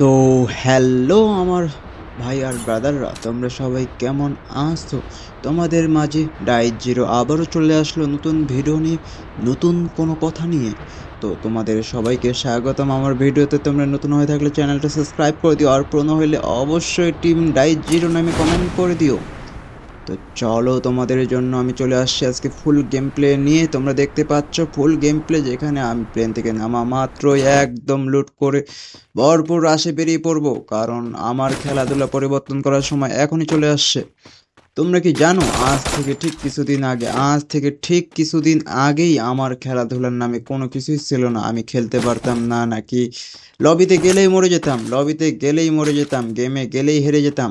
তো হ্যালো আমার ভাই আর ব্রাদাররা, তোমরা সবাই কেমন আছো? তোমাদের মাঝে ডায়েট জিরো আবারও চলে আসলো নতুন ভিডিও নিয়ে, নতুন কোনো কথা নিয়ে। তো তোমাদের সবাইকে স্বাগতম আমার ভিডিওতে। তোমরা নতুন হয়ে থাকলে চ্যানেলটা সাবস্ক্রাইব করে দিও, আর পুরনো হলে অবশ্যই টিম ডায়েট জিরো নামে কমেন্ট করে দিও। তো চলো তোমাদের জন্য আমি চলে আসছি আজকে ফুল গেম প্লে নিয়ে। তোমরা দেখতে পাচ্ছ ফুল গেম প্লে যেখানে আমি প্লেন থেকে নামা মাত্রই একদম লুট করে ভরপুর রাশে বেরিয়ে পড়ব। কারণ আমার খেলাধুলা পরিবর্তন করার সময় এখনই চলে আসছে। তোমরা কি জানো, আজ থেকে ঠিক কিছুদিন আগে, আজ থেকে ঠিক কিছুদিন আগেই আমার খেলাধুলার নামে কোনো কিছুই ছিল না। আমি খেলতে পারতাম না নাকি। লবিতে গেলেই মরে যেতাম লবিতে গেলেই মরে যেতাম গেমে গেলেই হেরে যেতাম।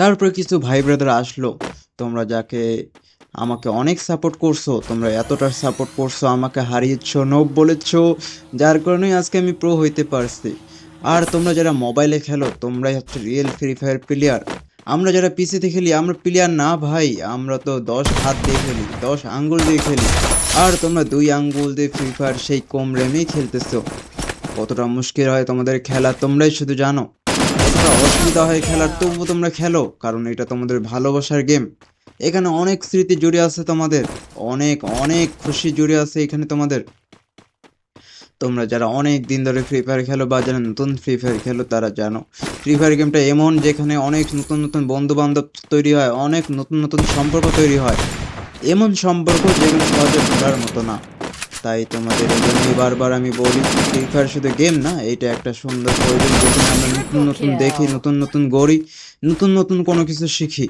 তারপরে কিছু ভাই ব্রাদার আসলো। তোমরা যাকে আমাকে অনেক সাপোর্ট করছ, তোমরা এতটা সাপোর্ট করছ, আমাকে হারিয়েছ, নোব বলেছ, যার কারণেই আজকে আমি প্রো হইতে পারছি। আর তোমরা যারা মোবাইলে খেলো, তোমরাই হচ্ছে রিয়েল ফ্রি ফায়ার প্লেয়ার আমরা যারা পিসিতে খেলি, আমরা প্লেয়ার না ভাই, আমরা তো দশ হাত দিয়ে খেলি, দশ আঙ্গুল দিয়ে খেলি। আর তোমরা দুই আঙ্গুল দিয়ে ফ্রি ফায়ার সেই কম রেমেই খেলতেছো। কতটা মুশকিল হয় তোমাদের খেলা, তোমরাই শুধু জানো। অসুবিধা হয় খেলার তবুও তোমরা খেলো, কারণ এটা তোমাদের ভালোবাসার গেম এখানে অনেক স্মৃতি জুড়ে আছে তোমাদের, অনেক অনেক খুশি জুড়ে আছে এখানে তোমাদের। তোমরা যারা অনেক দিন ধরে ফ্রি ফায়ার খেলো বা যারা নতুন ফ্রি ফায়ার খেলো তারা জানো ফ্রি ফায়ার গেমটা এমন যেখানে অনেক নতুন নতুন বন্ধু বান্ধব তৈরি হয়, অনেক নতুন নতুন সম্পর্ক তৈরি হয়। এমন সম্পর্ক যেগুলো সহজে ভোলার মতো না। তাই তোমাদের জন্যই বারবার আমি বলি ফ্রি ফায়ার শুধু গেম না এটা একটা সুন্দর পরিবেশ যেখানে আমরা নতুন নতুন দেখি নতুন নতুন গড়ি নতুন নতুন কোনো কিছু শিখি।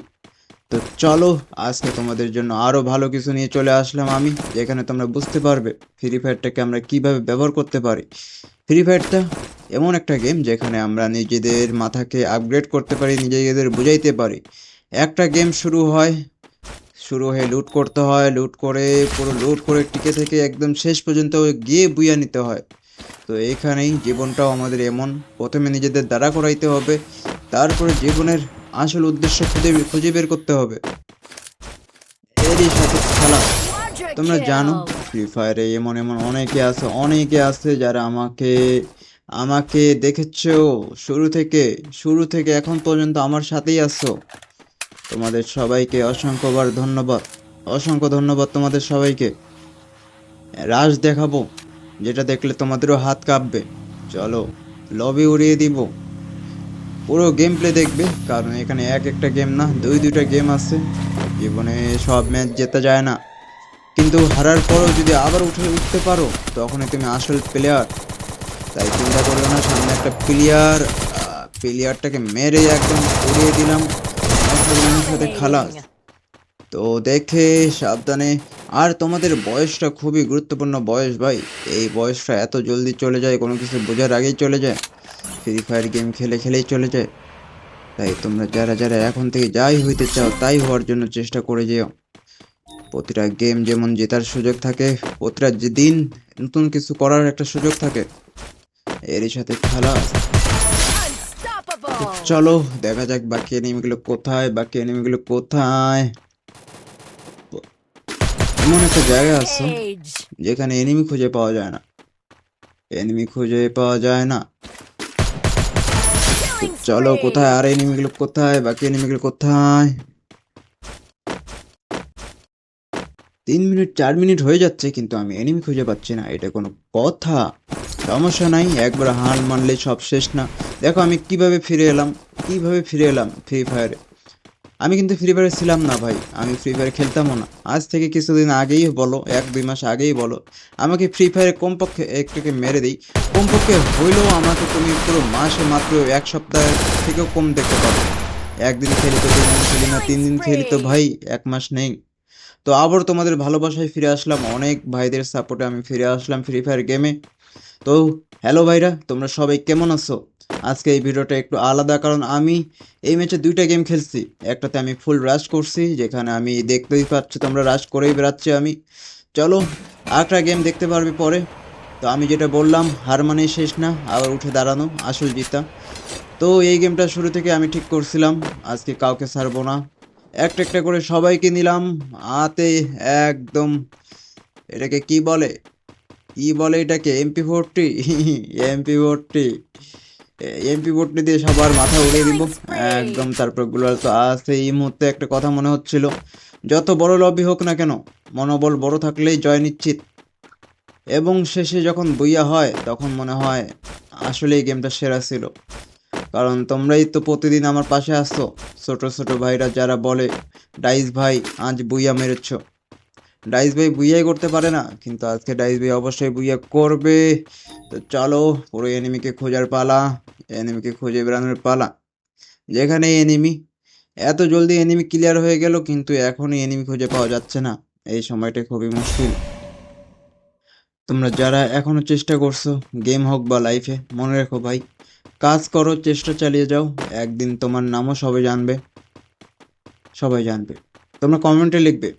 তো চলো আজকে তোমাদের জন্য আরও ভালো কিছু নিয়ে চলে আসলাম আমি যেখানে তোমরা বুঝতে পারবে ফ্রি ফায়ারটাকে আমরা কীভাবে ব্যবহার করতে পারি। ফ্রি ফায়ারটা এমন একটা গেম যেখানে আমরা নিজেদের মাথাকে আপগ্রেড করতে পারি নিজেদের বুঝাইতে পারি। একটা গেম শুরু হয় শুরু হয়ে লুট করতে হয় লুট করে পুরো লুট করে টিকে থেকে একদম শেষ পর্যন্ত গিয়ে বুইয়া নিতে হয়। তো এখানেই জীবনটাও আমাদের এমন। প্রথমে নিজেদের দ্বারা করাইতে হবে, তারপরে জীবনের আসল উদ্দেশ্য খুঁজে খুঁজে বের করতে হবে। এরই সাথে খেলা। তোমরা জানো ফ্রি ফায়ারে এমন এমন অনেকে আছে অনেকে আছে যারা আমাকে আমাকে দেখেছ শুরু থেকে শুরু থেকে এখন পর্যন্ত আমার সাথেই আছো। তোমাদের সবাইকে অসংখ্যবার ধন্যবাদ। অসংখ্য ধন্যবাদ তোমাদের সবাইকে। রাশ দেখাবো, যেটা দেখলে তোমাদেরও হাত কাঁপবে। চলো লবি উড়িয়ে দিব। পুরো গেম প্লে দেখবে, কারণ এখানে এক একটা গেম না, দুই দুইটা গেম আছে। জীবনে সব ম্যাচ জেতা যায় না। কিন্তু হারার পরও যদি আবার উঠে উঠতে পারো, তখনই তুমি আসল প্লেয়ার তাই চিন্তা করবে না, সামনে একটা প্লেয়ার প্লেয়ারটাকে মেরে একদম উড়িয়ে দিলাম। মুসলমানের সাথে খালাস। তো দেখে সাবধানে। আর তোমাদের বয়সটা খুবই গুরুত্বপূর্ণ বয়স ভাই। এই বয়সটা এত জলদি চলে যায়, কোনো কিছু বোঝার আগেই চলে যায়। ফ্রি ফায়ার গেম খেলে খেলেই চলে যায়। তাই তোমরা যারা যারা এখন থেকে যাই হইতে চাও, তাই হওয়ার জন্য চেষ্টা করে যেও। প্রতিটা গেম যেমন জেতার সুযোগ থাকে, প্রতিটা দিন নতুন কিছু করার একটা সুযোগ থাকে। এরই সাথে খেলা চলো দেখা যাক বাকি এনিমিগুলো কোথায় বাকি এনিমিগুলো কোথায়। এমন একটা জায়গা আছে যেখানে এনিমি খুঁজে পাওয়া যায় না। এনিমি খুঁজে পাওয়া যায় না। চলো কোথায়? আর এনিমিগুলো কোথায়? বাকি এনিমিগুলো কোথায়? তিন মিনিট চার মিনিট হয়ে যাচ্ছে কিন্তু আমি এনিমি খুঁজে পাচ্ছি না। এটা কোনো কথা। সমস্যা নাই, একবার হার মানলে সব শেষ না। দেখো আমি কীভাবে ফিরে এলাম, কীভাবে ফিরে এলাম ফ্রি ফায়ারে আমি কিন্তু ফ্রি ফায়ারে ছিলাম না ভাই, আমি ফ্রি ফায়ার খেলতামও না। আজ থেকে কিছুদিন আগেই বলো, এক দুই মাস আগেই বলো, আমাকে ফ্রি ফায়ারে কমপক্ষে একটাকে মেরে দিই। কমপক্ষে হইলেও আমাকে তুমি পুরো মাসে মাত্র এক সপ্তাহ থেকেও কম দেখতে পাবো। একদিন খেলি তো দুই দিন খেলি না, তিন দিন খেলি তো ভাই এক মাস নেই। তো আবার তোমাদের ভালোবাসায় ফিরে আসলাম, অনেক ভাইদের সাপোর্টে আমি ফিরে আসলাম ফ্রি ফায়ার গেমে তো হ্যালো ভাইরা, তোমরা সবাই কেমন আছো? আজকে এই ভিডিওটা একটু আলাদা, কারণ আমি এই ম্যাচে দুইটা গেম খেলছি। একটাতে আমি ফুল রাশ করছি, যেখানে আমি দেখতেই পাচ্ছ তোমরা রাশ করেই বেড়াচ্ছি আমি। চলো, আরেকটা গেম দেখতে পারবে পরে। তো আমি যেটা বললাম, হার মানে শেষ না, আবার উঠে দাঁড়ানো, আসল জিতা তো এই গেমটা শুরু থেকে আমি ঠিক করছিলাম, আজকে কাউকে ছাড়বো না। একটা একটা করে সবাইকে নিলাম, হাতে একদম, এটাকে কি বলে? কি বলে এটাকে MP forty MP forty MP বোর্ডটি দিয়ে সবার মাথা উড়িয়ে দিব। একদম তারপর গ্লোয়াল তো আছে। এই মুহূর্তে একটা কথা মনে হচ্ছিল যত বড় লবি হোক না কেন মনোবল বড় থাকলেই জয় নিশ্চিত। এবং শেষে যখন বইয়া হয় তখন মনে হয় আসলে এই গেমটা সেরা ছিল। কারণ তোমরাই তো প্রতিদিন আমার পাশে আসছো ছোট ছোট ভাইরা যারা বলে ডাইস ভাই আজ বইয়া মেরেছ। ডাইস ভাই বুইয়াই করতে পারে না, কিন্তু আজকে ডাইস ভাই অবশ্যই বুইয়া করবে। তো চলো, পুরো এনিমিকে খোঁজার পালা এনিমিকে খুঁজে বেড়ানোর পালা। যেখানে এনিমি এত জলদি এনিমি ক্লিয়ার হয়ে গেল, কিন্তু এখনই এনিমি খুঁজে পাওয়া যাচ্ছে না। এই সময়টা খুবই মুশকিল। তোমরা যারা এখনও চেষ্টা করছ গেম হোক বা লাইফে মনে রেখো ভাই, কাজ করো, চেষ্টা চালিয়ে যাও, একদিন তোমার নামও সবাই জানবে। সবাই জানবে। তোমরা কমেন্টে লিখবে।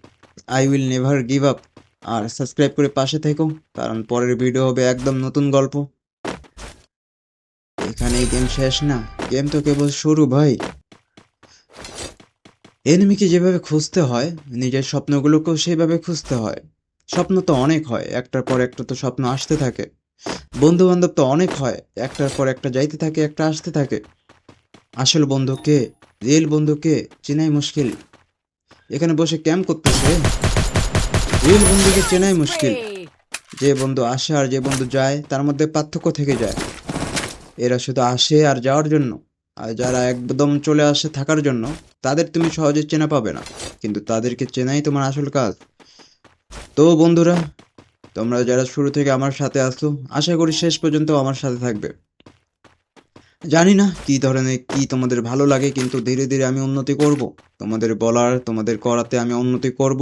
I will never give up R subscribe করে পাশে থেকো, কারণ পরের ভিডিও হবে একদম নতুন গল্প। এখানে গেম শেষ না। গেম তো কেবল শুরু ভাই। এনিমিকে যেভাবে খুঁজতে হয়, নিজের স্বপ্নগুলোকেও সেইভাবে খুঁজতে হয়। স্বপ্ন তো অনেক হয়, একটার পর একটা তো স্বপ্ন আসতে থাকে। বন্ধু বান্ধব তো অনেক হয়, একটার পর একটা যাইতে থাকে, একটা আসতে থাকে। আসল বন্ধু কে? রিয়েল বন্ধু কে? চেনাই মুশকিল। এখানে বসে ক্যাম্প করতেছে। রিয়েল বন্ধুকে চেনাই মুশকিল। যে বন্ধু আসে আর যে বন্ধু যায়, তার মধ্যে পার্থক্য থেকে যায়। এরা শুধু আসে আর যাওয়ার জন্য। আর যারা একদম চলে আসে থাকার জন্য, তাদের তুমি সহজে চেনা পাবে না। কিন্তু তাদেরকে চেনাই তোমার আসল কাজ। তো বন্ধুরা, তোমরা যারা শুরু থেকে আমার সাথে আসো আশা করি শেষ পর্যন্ত আমার সাথে থাকবে। জানি না কি ধরনের, কি তোমাদের ভালো লাগে, কিন্তু ধীরে ধীরে আমি উন্নতি করব। তোমাদের বলার, তোমাদের করাতে আমি উন্নতি করব।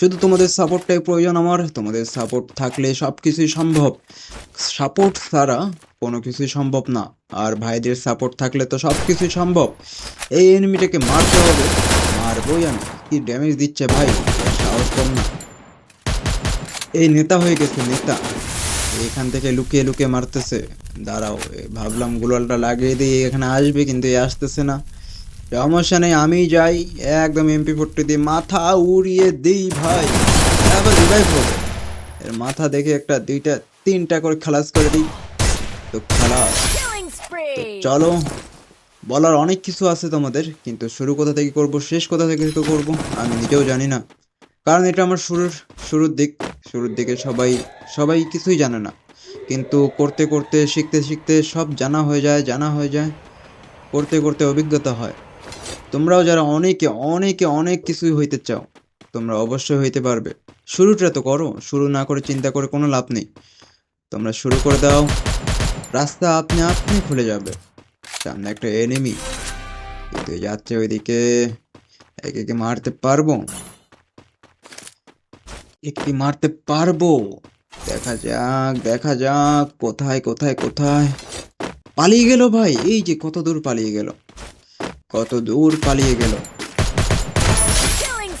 শুধু তোমাদের সাপোর্টটাই প্রয়োজন আমার, তোমাদের সাপোর্ট থাকলে সব কিছুই সম্ভব। সাপোর্ট ছাড়া কোনো কিছুই সম্ভব না, আর ভাইদের সাপোর্ট থাকলে তো সব কিছুই সম্ভব। এই এনিমিটাকে মারতে হবে, মারবই আমি। কি ড্যামেজ দিচ্ছে ভাই সাহস কম না। এই নেতা হয়ে গেছে নেতা। এখান থেকে লুকিয়ে লুকিয়ে মারতেছে। দাঁড়াও ভাবলাম গুলালটা লাগিয়ে দিয়ে এখানে আসবে কিন্তু এ আসতেছে না। সমস্যা নেই আমি যাই একদম এমপি ফোরটি দিয়ে মাথা উড়িয়ে দিই ভাই। আবার রিভাইভ হবে এর মাথা দেখে একটা দুইটা তিনটা করে খালাস করে দিই। তো খালাস চলো বলার অনেক কিছু আছে তোমাদের কিন্তু শুরু কোথা থেকে করব শেষ কোথা থেকে তো করব আমি নিজেও জানি না। কারণ এটা আমার শুরুর শুরুর দিক। শুরুর দিকে সবাই সবাই কিছুই জানে না। কিন্তু করতে করতে, শিখতে শিখতে সব জানা হয়ে যায়, জানা হয়ে যায়, করতে করতে অভিজ্ঞতা হয়। তোমরাও যারা অনেকে অনেকে অনেক কিছুই হইতে চাও, তোমরা অবশ্যই হইতে পারবে। শুরুটা তো করো, শুরু না করে চিন্তা করে কোনো লাভ নেই। তোমরা শুরু করে দাও। রাস্তা আপনি আপনি খুলে যাবে। সামনে একটা এনিমি কিন্তু যাচ্ছে ওইদিকে একে মারতে পারব? একটি মারতে পারব। দেখা যাক দেখা যাক কোথায় কোথায় কোথায়? পালিয়ে গেল ভাই এই যে কত দূর পালিয়ে গেল। কত দূর পালিয়ে গেল।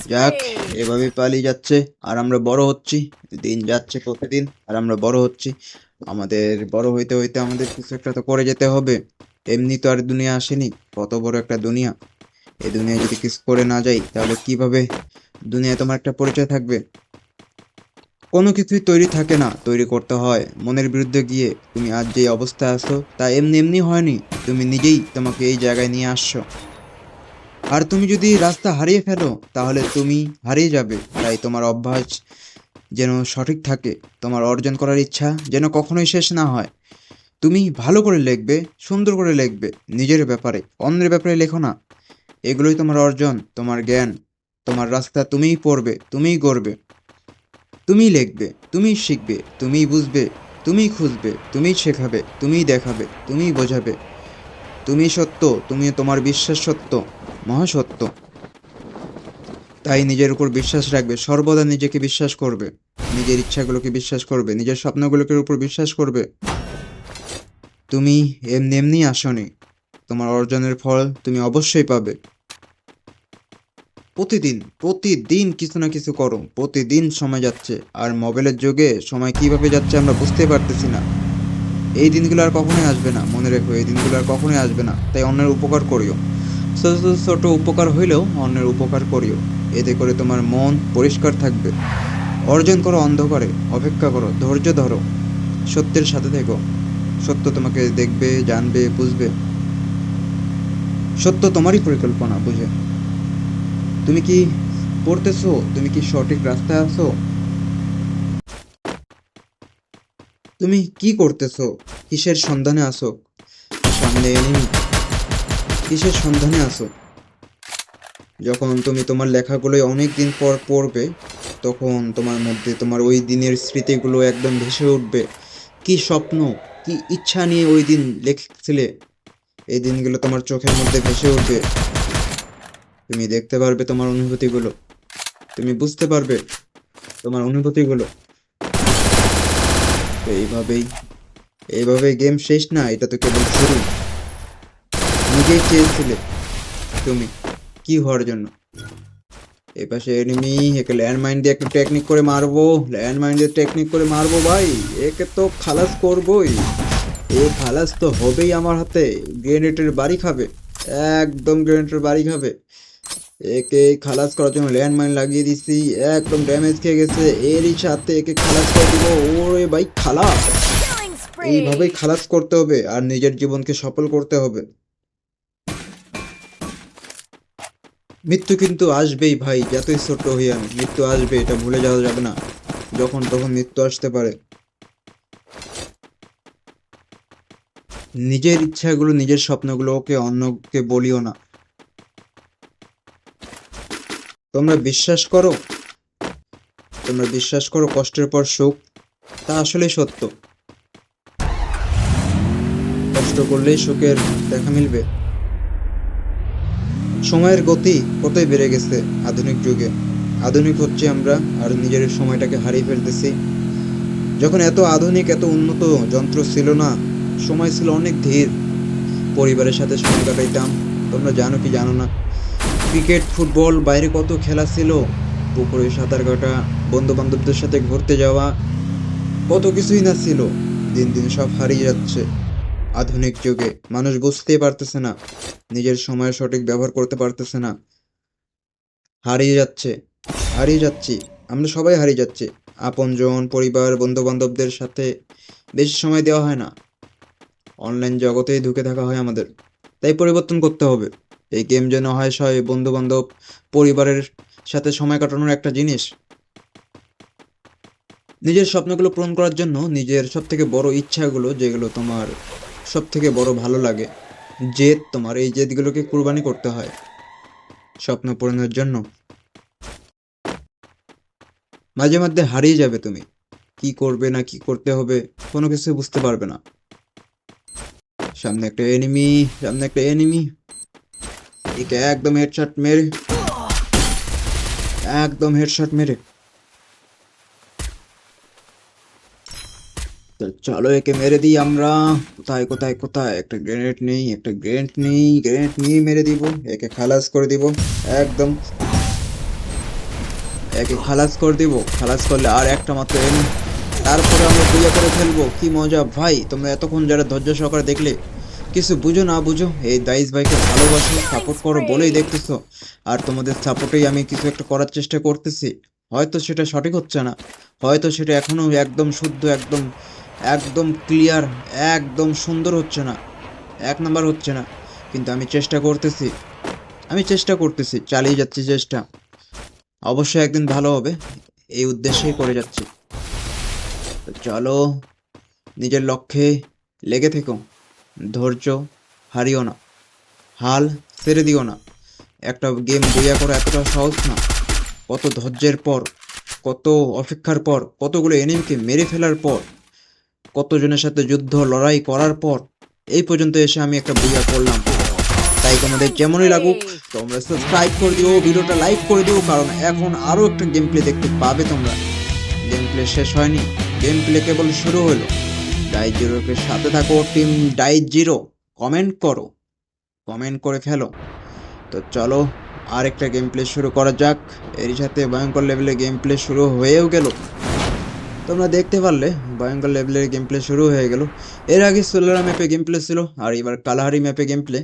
যাক এভাবে পালিয়ে যাচ্ছে আর আমরা বড় হচ্ছি। দিন যাচ্ছে প্রতিদিন আর আমরা বড় হচ্ছি। আমাদের বড় হইতে হইতে আমাদের কিছু একটা তো করে যেতে হবে। এমনি তো আর দুনিয়া আসেনি কত বড় একটা দুনিয়া। এই দুনিয়ায় যদি কিছু করে না যাই তাহলে কীভাবে? দুনিয়ায় তোমার একটা পরিচয় থাকবে। কোনো কিছুই তৈরি থাকে না, তৈরি করতে হয়। মনের বিরুদ্ধে গিয়ে তুমি আজ যে অবস্থায় আছো, তা এমনি এমনি হয়নি। তুমি নিজেই তোমাকে এই জায়গায় নিয়ে আসছো। আর তুমি যদি রাস্তা হারিয়ে ফেলো, তাহলে তুমি হারিয়ে যাবে। তাই তোমার অভ্যাস যেন সঠিক থাকে, তোমার অর্জন করার ইচ্ছা যেন কখনোই শেষ না হয়। তুমি ভালো করে লিখবে, সুন্দর করে লিখবে, নিজের ব্যাপারে, অন্যের ব্যাপারে লেখো না। এগুলোই তোমার অর্জন, তোমার জ্ঞান, তোমার রাস্তা তুমিই পড়বে, তুমিই গড়বে। তুমিই লিখবে তুমি শিখবে তুমি বুঝবে তুমি খুঁজবে, তুমিই শেখাবে, তুমিই দেখাবে, তুমিই বোঝাবে। তুমি সত্য তুমি তোমার বিশ্বাস সত্য, মহাসত্য। তাই নিজের উপর বিশ্বাস রাখবে, সর্বদা নিজেকে বিশ্বাস করবে, নিজের ইচ্ছাগুলোকে বিশ্বাস করবে, নিজের স্বপ্নগুলোকে উপর বিশ্বাস করবে। তুমি এমনি এমনি আসনি, তোমার অর্জনের ফল তুমি অবশ্যই পাবে। প্রতিদিন প্রতিদিন কিছু না কিছু করো, প্রতিদিন সময় যাচ্ছে। আর মোবাইলের যুগে সময় কীভাবে যাচ্ছে আমরা বুঝতে পারতেছি না। এই দিনগুলো আর কখনোই আসবে না, মনে রেখো, এই দিনগুলো আর কখনোই আসবে না। তাই অন্যের উপকার করিও। ছোট ছোট উপকার হইলেও অন্যের উপকার করিও। এতে করে তোমার মন পরিষ্কার থাকবে। অর্জন করো অন্ধকারে, অপেক্ষা করো, ধৈর্য ধরো। সত্যের সাথে থেকো। সত্য তোমাকে দেখবে, জানবে, বুঝবে। সত্য তোমারই পরিকল্পনা, বুঝে। তুমি কি পড়তেছো? তুমি কি সঠিক রাস্তায় আছো? তুমি কি করতেছো? কিসের সন্ধানে আসো সামনে। কিসের সন্ধানে আসো যখন তুমি তোমার লেখাগুলো অনেক দিন পর পড়বে, তখন তোমার মধ্যে তোমার ওই দিনের স্মৃতিগুলো একদম ভেসে উঠবে। কি স্বপ্ন, কি ইচ্ছা নিয়ে ওই দিন লিখছিলে? এই দিনগুলো তোমার চোখের মধ্যে ভেসে উঠবে। তুমি দেখতে পারবে তোমার অনুভূতিগুলো। তুমি বুঝতে পারবে তোমার অনুভূতিগুলো। তো এইভাবেই এইভাবেই গেম শেষ না, এটা তো কেবল শুরু। নিজেই চেয়েছিলে তুমি কি হওয়ার জন্য? এই পাশে এনিমি একে ল্যান্ড মাইন দিয়ে একটু টেকনিক করে মারবো। ল্যান্ড মাইন দিয়ে টেকনিক করে মারবো ভাই। একে তো খালাস করবোই। এ খালাস তো হবেই আমার হাতে। গ্রেনেডের বাড়ি খাবে। একদম গ্রেনেডের বাড়ি খাবে। একে খালাস করার জন্য ল্যান্ড মাইন লাগিয়ে দিছি। একদম ড্যামেজ খেয়ে গেছে। এরই সাথে একে খালাস করে দিব ওরে ভাই খালাস! এইভাবেই খালাস করতে হবে আর নিজের জীবনকে সফল করতে হবে। মৃত্যু কিন্তু আসবেই ভাই যতই ছোট হই আমি। মৃত্যু আসবে এটা ভুলে যাওয়া যাবে না। যখন তখন মৃত্যু আসতে পারে। নিজের ইচ্ছাগুলো নিজের স্বপ্নগুলোকে অন্যকে বলিও না। তোমরা বিশ্বাস করো? তোমরা বিশ্বাস করো কষ্টের পর সুখ? তা আসলে সত্য। কষ্ট করলেই সুখের দেখা মিলবে। সময়ের গতি কতই বেড়ে গেছে আধুনিক যুগে। আধুনিক হচ্ছে আমরা আর নিজের সময়টাকে হারিয়ে ফেলতেছি। যখন এত আধুনিক, এত উন্নত যন্ত্র ছিল না, সময় ছিল অনেক ধীর। পরিবারের সাথে সময় কাটাইতাম। তোমরা জানো কি জানো না? ক্রিকেট, ফুটবল, বাইরে কত খেলা ছিল? পুকুরে সাঁতার কাটা বন্ধু বান্ধবদের সাথে ঘুরতে যাওয়া, কত কিছুই না ছিল। দিন দিন সব হারিয়ে যাচ্ছে। আধুনিক যুগে মানুষ বুঝতেই পারতেছে না, নিজের সময় সঠিক ব্যবহার করতে পারতেছে না। হারিয়ে যাচ্ছে, হারিয়ে যাচ্ছি, আমরা সবাই হারিয়ে যাচ্ছি। আপনজন, পরিবার বন্ধু বান্ধবদের সাথে বেশি সময় দেওয়া হয় না। অনলাইন জগতেই ঢুকে থাকা হয় আমাদের, তাই পরিবর্তন করতে হবে। এই গেম যেন হয় সয় বন্ধু বান্ধব পরিবারের সাথে সময় কাটানোর একটা জিনিস। নিজের স্বপ্নগুলো পূরণ করার জন্য নিজের সব থেকে বড় ইচ্ছাগুলো, যেগুলো তোমার সব থেকে বড় ভালো লাগে, জেদ তোমার, এই জেদগুলোকে কুরবানি করতে হয় স্বপ্ন পূরণের জন্য। মাঝে মধ্যে হারিয়ে যাবে তুমি। কি করবে না কি করতে হবে, কোনো কিছু বুঝতে পারবে না। সামনে একটা এনিমি সামনে একটা এনিমি একে একদম হেডশট মেরে। একদম হেডশট মেরে। চলো একে মেরে দিই আমরা। কোথায় কোথায় কোথায়? একটা গ্রেনেড নেই, একটা গ্রেনেড নেই গ্রেনেড নিয়ে মেরে দিব। একে খালাস করে দিব। একদম। একে খালাস করে দিব। খালাস করলে আর একটা মাত্র এনে তারপরে আমরা পূজা করে ফেলব। কি মজা। ভাই, তোমরা এতক্ষণ যারা ধৈর্য সহকারে দেখলে কিছু বুঝো না বুঝো এই দাইস ভাইকে ভালোবাসো সাপোর্ট করো বলেই দেখতেছো। আর তোমাদের সাপোর্টেই আমি কিছু একটা করার চেষ্টা করতেছি। হয়তো সেটা সঠিক হচ্ছে না হয়তো সেটা এখনও একদম শুদ্ধ একদম একদম ক্লিয়ার একদম সুন্দর হচ্ছে না এক নাম্বার হচ্ছে না। কিন্তু আমি চেষ্টা করতেছি আমি চেষ্টা করতেছি চালিয়ে যাচ্ছি চেষ্টা। অবশ্যই একদিন ভালো হবে এই উদ্দেশ্যেই করে যাচ্ছি। চলো নিজের লক্ষ্যে লেগে থেকো। ধৈর্য হারিও না। হাল ছেড়ে দিও না। একটা গেম বইয়া করা এতটা সহজ না। কত ধৈর্যের পর, কত অপেক্ষার পর, কতগুলো এনিমিকে মেরে ফেলার পর, কতজনের সাথে যুদ্ধ, লড়াই করার পর, এই পর্যন্ত এসে আমি একটা বইয়া করলাম। তাই তোমাদের যেমনই লাগুক, তোমরা সাবস্ক্রাইব করে দিও, ভিডিওটা লাইক করে দিও, কারণ এখন আরও একটা গেম প্লে দেখতে পাবে তোমরা। গেম প্লে শেষ হয়নি। গেম প্লে কেবল শুরু হলো। ডাই জিরোকে সাথে থাকো, টিম ডাই জিরো। কমেন্ট করো। কমেন্ট করে ফেলো। তো চলো আর একটা গেম প্লে শুরু করা যাক। এরই সাথে ভয়ঙ্কর লেভেলে গেম প্লে শুরু হয়েও গেল। তোমরা দেখতে পারলে, ভয়ঙ্কর লেভেলের গেম প্লে শুরু হয়ে গেল। এর আগে সোলারা ম্যাপে গেম প্লে ছিল, আর এবার কালাহারি ম্যাপে গেম প্লে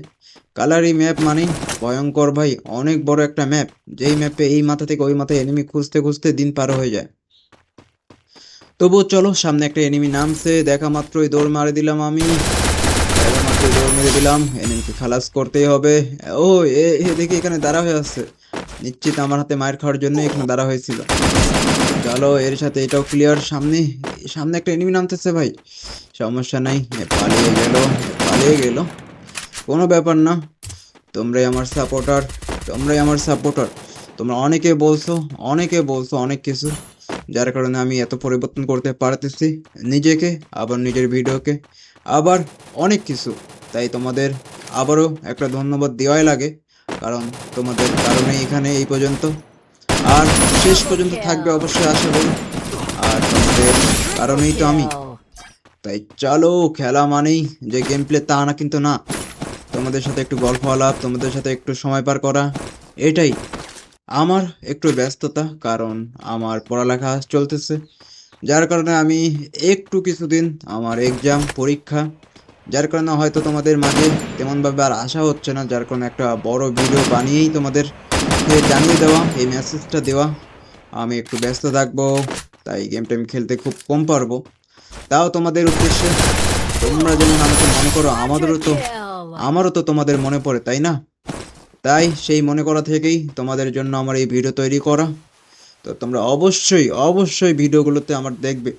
কালাহারি ম্যাপ মানে ভয়ঙ্কর ভাই, অনেক বড় একটা ম্যাপ যেই ম্যাপে এই মাথা থেকে ওই মাথায় এনিমি খুঁজতে খুঁজতে দিন পার হয়ে যায়। তবুও চলো, সামনে একটা এনিমি নামছে, দেখা মাত্রই দৌড় মারে দিলাম আমি। দেখা মাত্রই দৌড় মেরে দিলাম এনিমিকে খালাস করতেই হবে। ও, এ দেখি এখানে দাঁড়া হয়ে আছে। নিশ্চিত আমার হাতে মায়ের খাওয়ার জন্য এখানে দাঁড়া হয়েছিল। চলো, এর সাথে এটাও ক্লিয়ার সামনে সামনে একটা এনিমি নামতেছে ভাই। সমস্যা নাই পালিয়ে গেল পালিয়ে গেল। কোনো ব্যাপার না, তোমরাই আমার সাপোর্টার তোমরাই আমার সাপোর্টার তোমরা অনেকে বলছো অনেকে বলছো অনেক কিছু। যার কারণে আমি এত পরিবর্তন করতে পারতেছি নিজেকে আবার নিজের ভিডিওকে আবার অনেক কিছু। তাই তোমাদের আবারও একটা ধন্যবাদ দেওয়াই লাগে কারণ তোমাদের কারণে এখানে এই পর্যন্ত। আর শেষ পর্যন্ত থাকবে অবশ্যই আশা করি। আর তোমাদের কারণেই তো আমি। তাই চলো খেলা মানেই যে গেম প্লে তা না কিন্তু না। তোমাদের সাথে একটু গল্প আলাপ তোমাদের সাথে একটু সময় পার করা এটাই। আমার একটু ব্যস্ততা, কারণ আমার পড়ালেখা চলতেছে। যার কারণে আমি একটু কিছুদিন আমার এক্সাম পরীক্ষা, যার কারণে হয়তো তোমাদের মাঝে তেমনভাবে আর আশা হচ্ছে না, যার কারণে একটা বড় ভিডিও বানিয়েই তোমাদের জানিয়ে দেওয়া, এই মেসেজটা দেওয়া। আমি একটু ব্যস্ত থাকব, তাই গেম টেম খেলতে খুব কম পারব। তাও তোমাদের উদ্দেশ্যে, তোমরা যেমন আমাকে মনে করো, আমাদেরও তো, আমারও তো তোমাদের মনে পড়ে, তাই না? তাই সেই মনে করা থেকেই তোমাদের জন্য আমার এই ভিডিও তৈরি করা। তো তোমরা অবশ্যই অবশ্যই ভিডিওগুলোতে আমার দেখবে,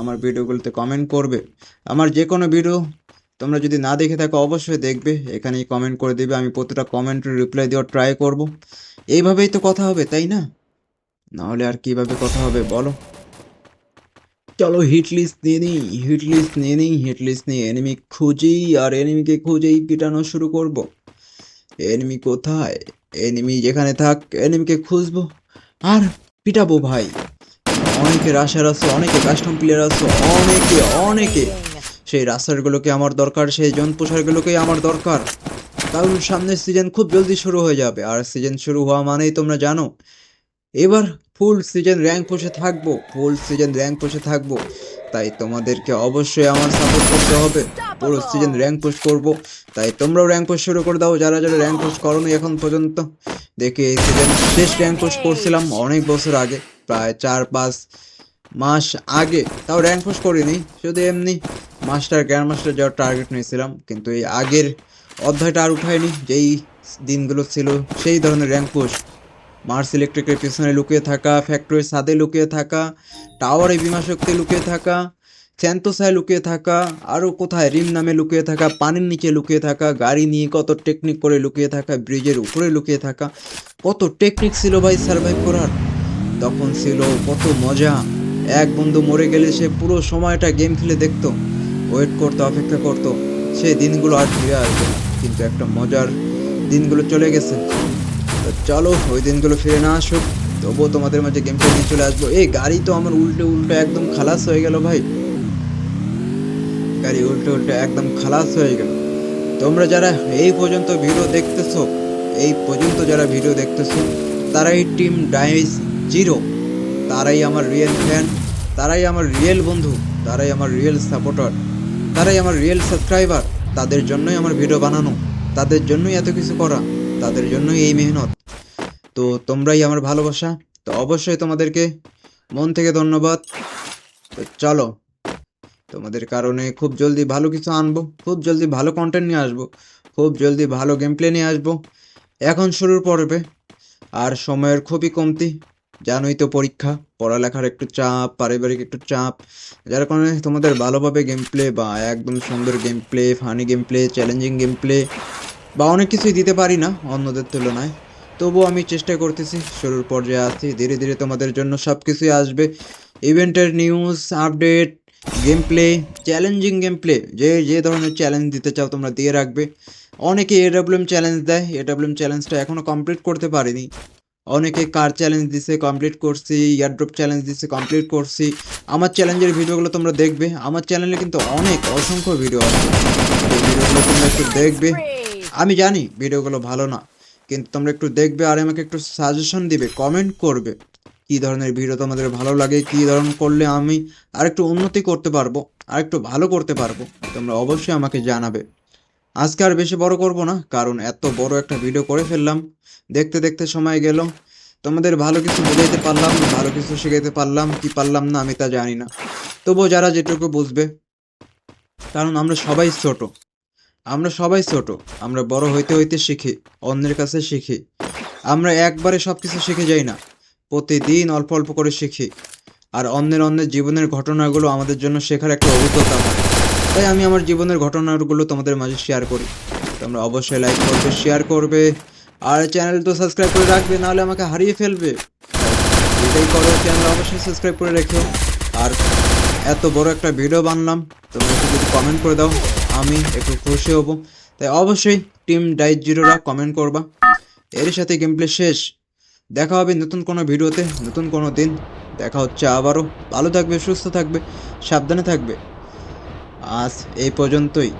আমার ভিডিওগুলোতে কমেন্ট করবে। আমার যে কোনো ভিডিও তোমরা যদি না দেখে থাকো, অবশ্যই দেখবে, এখানেই কমেন্ট করে দিবে, আমি প্রতিটা কমেন্টের রিপ্লাই দেওয়ার ট্রাই করব। এইভাবেই তো কথা হবে, তাই না? নাহলে আর কীভাবে কথা হবে, বলো। চলো হিট লিস্ট নিয়ে নিই হিট লিস্ট নিয়ে নিই হিট লিস্ট নিয়ে এনিমি খুঁজেই আর এনিমিকে খুঁজেই পিটানো শুরু করব। এনিমি কোথায়? এনিমি যেখানে থাক এনিমিকে খুঁজবো। আর পিটাবো ভাই। অনেকে রাশার আছে, অনেকে কাস্টম প্লেয়ার আছে, অনেকে অনেকে। সেই রাস্তারগুলোকে আমার দরকার, সেই জন পোষারগুলোকেই আমার দরকার। কারণ সামনের সিজন খুব জলদি শুরু হয়ে যাবে। আর সিজন শুরু হওয়া মানেই তোমরা জানো। এবার ফুল সিজন র্যাঙ্ক পুষে থাকব ফুল সিজন র্যাঙ্ক পুষে থাকব। তাই তোমাদেরকে অবশ্যই আমার সাপোর্ট করতে হবে। পুরো সিজন র্যাঙ্ক পুশ করব। তাই তোমরাও র্যাঙ্ক পুশ শুরু করে দাও যারা যারা র্যাঙ্ক পুশ করোনি এখন পর্যন্ত। দেখি এই সিজন শেষ র্যাঙ্ক পুশ করছিলাম অনেক বছর আগে প্রায় চার পাঁচ মাস আগে। তাও র্যাঙ্ক পুশ করিনি শুধু এমনি মাস্টার গ্র্যান্ড মাস্টার যাওয়ার টার্গেট নিয়েছিলাম। কিন্তু এই আগের অধ্যায়টা আর উঠায়নি যেই দিনগুলো ছিল সেই ধরনের র্যাঙ্ক পুশ মার্স ইলেকট্রিকের পিছনে লুকিয়ে থাকা ফ্যাক্টরির ছাদে লুকিয়ে থাকা টাওয়ারে বিমা শক্তি লুকিয়ে থাকা স্যান্তোসায় লুকিয়ে থাকা আরও কোথায় রিম নামে লুকিয়ে থাকা, পানির নিচে লুকিয়ে থাকা, গাড়ি নিয়ে কত টেকনিক করে লুকিয়ে থাকা, ব্রিজের উপরে লুকিয়ে থাকা, কত টেকনিক ছিল ভাই সার্ভাইভ করার? তখন ছিল কত মজা। এক বন্ধু মরে গেলে সে পুরো সময়টা গেম খেলে দেখতো, ওয়েট করতো, অপেক্ষা করতো। সেই দিনগুলো আর ফিরে আসবে কিন্তু একটা মজার দিনগুলো চলে গেছে। তো চলো, ওই দিনগুলো ফিরে না আসুক, তবুও তোমাদের মাঝে গেমটা নিয়ে চলে আসব। এই গাড়ি তো আমার উল্টে উল্টে একদম খালাস হয়ে গেল ভাই। গাড়ি উল্টে উল্টে একদম খালাস হয়ে গেল। তোমরা যারা এই পর্যন্ত ভিডিও দেখতেছো, এই পর্যন্ত যারা ভিডিও দেখতেছো, তারাই টিম ডাইস জিরো তারাই আমার রিয়েল ফ্যান তারাই আমার রিয়েল বন্ধু, তারাই আমার রিয়েল সাপোর্টার তারাই আমার রিয়েল সাবস্ক্রাইবার তাদের জন্যই আমার ভিডিও বানানো, তাদের জন্যই এত কিছু করা, তাদের জন্যই এই মেহনত। তো তোমরাই আমার ভালোবাসা, তো অবশ্যই তোমাদেরকে মন থেকে ধন্যবাদ। তো চলো তোমাদের কারণে খুব জলদি ভালো কিছু আনব, খুব জলদি ভালো কন্টেন্ট নিয়ে আসব, খুব জলদি ভালো গেম প্লে নিয়ে আসব। এখন শুরুর পর্বে, আর সময়ের খুবই কমতি, জানোই তো পরীক্ষা, পড়ালেখার একটু চাপ, পারিবারিক একটু চাপ, যার কারণে তোমাদের ভালোভাবে গেম প্লে বা একদম সুন্দর game play funny game play challenging game play বা অনেক কিছুই দিতে পারি না অন্যদের তুলনায়। তবুও আমি চেষ্টা করতেছি, শুরুর পর্যায়ে আছি, ধীরে ধীরে তোমাদের জন্য সব কিছুই আসবে। ইভেন্টের news update game play challenging game play যে যে ধরনের চ্যালেঞ্জ দিতে চাও তোমরা দিয়ে রাখবে। অনেকে এডাব্লিউএম চ্যালেঞ্জ দেয়। এডাব্লিউএম চ্যালেঞ্জটা এখনও কমপ্লিট করতে পারিনি। অনেকে কার চ্যালেঞ্জ দিছে কমপ্লিট করছি ইয়ারড্রপ চ্যালেঞ্জ দিছে কমপ্লিট করছি। আমার চ্যালেঞ্জের ভিডিওগুলো তোমরা দেখবে। আমার চ্যানেলে কিন্তু অনেক অসংখ্য ভিডিও আছে। এই ভিডিওগুলো তোমরা একটু দেখবে. আমি জানি ভিডিওগুলো ভালো না। কিন্তু তোমরা একটু দেখবে আর আমাকে একটু সাজেশন দিবে কমেন্ট করবে। কি ধরনের ভিডিও তোমাদের ভালো লাগে, কি ধরন করলে আমি আর একটু উন্নতি করতে পারব আর একটু ভালো করতে পারব, তোমরা অবশ্যই আমাকে জানাবে। আজকে আর বেশি বড় করব না, কারণ এত বড় একটা ভিডিও করে ফেললাম। দেখতে দেখতে সময় গেল। তোমাদের ভালো কিছু বোঝাইতে পারলাম, ভালো কিছু শেখাইতে পারলাম, কি পারলাম না আমি তা জানি না। তবুও যারা যেটুকু বুঝবে, কারণ আমরা সবাই ছোট। আমরা সবাই ছোট, আমরা বড় হইতে হইতে শিখি, অন্যের কাছে শিখি। আমরা একবারে সব কিছু শিখে যাই না। প্রতিদিন অল্প অল্প করে শিখি। আর অন্যের অন্যের জীবনের ঘটনাগুলো আমাদের জন্য শেখার একটা অভিজ্ঞতা হয়। তাই আমি আমার জীবনের ঘটনাগুলো তোমাদের মাঝে শেয়ার করি। তোমরা অবশ্যই লাইক করবে শেয়ার করবে। আর চ্যানেল তো সাবস্ক্রাইব করে রাখবে, নাহলে আমাকে হারিয়ে ফেলবে। এটাই করো চ্যানেল অবশ্যই সাবস্ক্রাইব করে রেখো। আর এত বড় একটা ভিডিও বানলাম, তোমরা একটু যদি কমেন্ট করে দাও, আমি একটু খুশি হব। তাই অবশ্যই টিম ডাইট জিরোরা কমেন্ট করবা। এর সাথে গেম প্লে শেষ। দেখা হবে নতুন কোনো ভিডিওতে, নতুন কোনো দিন। দেখা হচ্ছে আবারও। ভালো থাকবে, সুস্থ থাকবে, সাবধানে থাকবে। আজ এই পর্যন্তই।